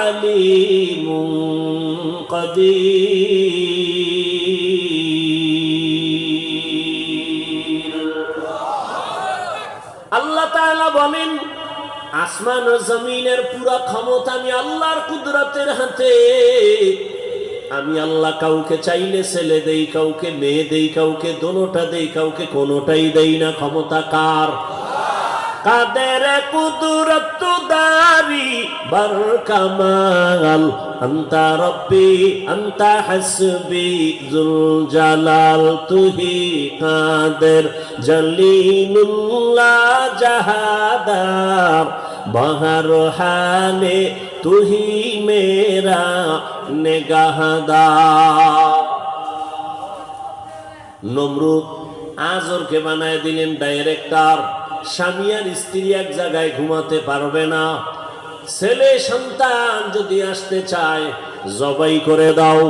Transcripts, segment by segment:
عليم قدير আল্লাহ তাআলা বলেন আসমান ও জমিনের পুরা ক্ষমতা আমি আল্লাহর কুদরতের হাতে আমি আল্লাহ কাউকে চাইলে ছেলে দেই কাউকে মেয়ে দেই কাউকে দোনোটা দেই কাউকে কোনোটাই দেই না ক্ষমতা কার কাদের কুদরত দারি বর কামাল আন্তা রব্বি, আন্তা হাসবি জুল জালাল তুহি কাদের জলিলুল্লাহ জাহাদার, বহর হালে তুহি মেরা নেগাহদার। নমরুদ আজরকে বানায় দিলেন ডাইরেক্টর। স্বামী আর স্ত্রী এক জায়গায় ঘুমাতে পারবে না। ছেলে সন্তান যদি আসতে চায়, জবাই করে দাও।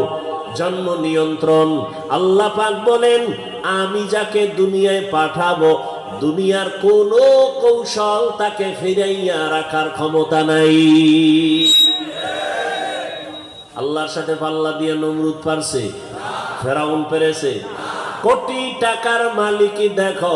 জন্ম নিয়ন্ত্রণ। আল্লাহ পাক বলেন, আমি যাকে দুনিয়ায় পাঠাবো, দুনিয়ার কোন কৌশল তাকে ফিরাইয়া রাখার ক্ষমতা নাই। আল্লাহর সাথে পাল্লা দিয়ে নমরুদ পারছে, ফেরাউন পেরেছে। কোটি টাকার মালিকই দেখো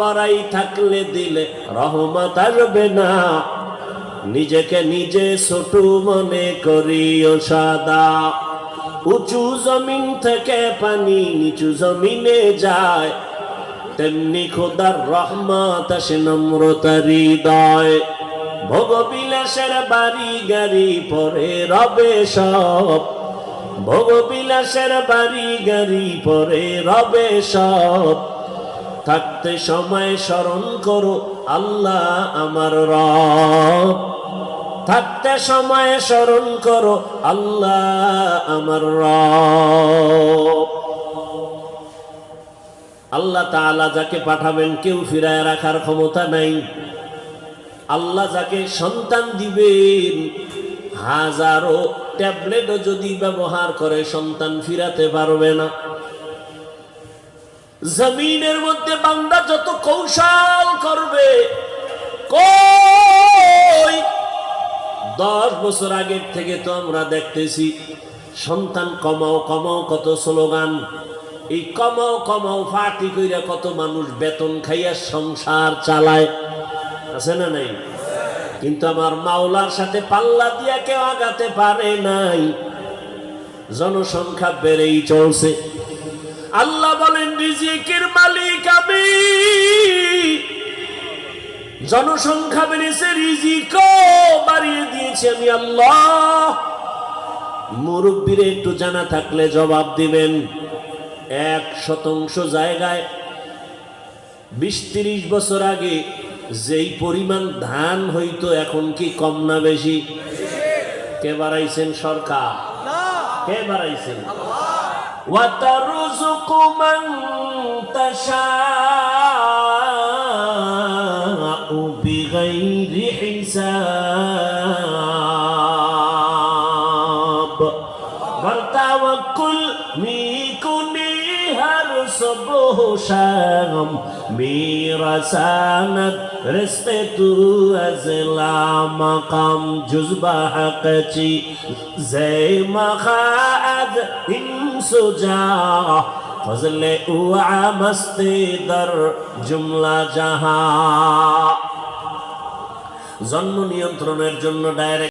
বড়াই থাকলে দিলে রহমত আসবে না। নিজেকে নিজে ছোট মনে করিও সাদা। উঁচু জমিন থেকে পানি নিচু জমিনে যায়। তেমনি খোদার রহমত আসে নম্রতা হৃদয়। ভোগবিলাসের বাড়ি গাড়ি পরে রবে সব। ভোগবিলাসের বাড়ি গাড়ি পরে রবে সব। থাকতে সময় স্মরণ করো, আল্লাহ আমার রব। থাকতে সময় স্মরণ করো, আল্লাহ আমার রব। আল্লাহ তাআলা যাকে পাঠাবেন, কেউ ফিরায় রাখার ক্ষমতা নাই। আল্লাহ যাকে সন্তান দিবেন, হাজারো ট্যাবলেটও যদি ব্যবহার করে, সন্তান ফিরাতে পারবে না। জমিনের মধ্যে বান্দা যত কৌশল করবে দশ বছর আগের থেকে তো আমরা দেখতেছি, সন্তান কমাও কমাও কত স্লোগান। এই কমাও কমাও ফাটি কইরা কত মানুষ বেতন খাইয়া সংসার চালায়। আছে না নাই? কিন্তু আমার মাওলার সাথে পাল্লা দিয়া কেউ আগাতে পারে নাই। জনসংখ্যা বেড়েই চলছে। আল্লাহ বলেন রিজিকের মালিক আমি। জনসংখ্যা বেড়েছে রিজিক বাড়িয়ে দিয়েছি আমি আল্লাহ। মুরব্বীরে একটু জানা থাকলে জবাব দিবেন। এক শতাংশ জায়গায় বিশ তিরিশ বছর আগে যেই পরিমাণ ধান হইতো এখন কি কম না বেশি? কে বাড়াইছেন সরকার? কে বাড়াইছেন? وترزق من تشاء بغير حساب. والتوكل میکنی هر صبح و شام میرساند رزق تو از مقام جز به حق چی زی مخاعد این سجا فضل او مست در জুমলা জাহা জন্ম নিয়ন্ত্রণের জন্য ডাইরেক্ট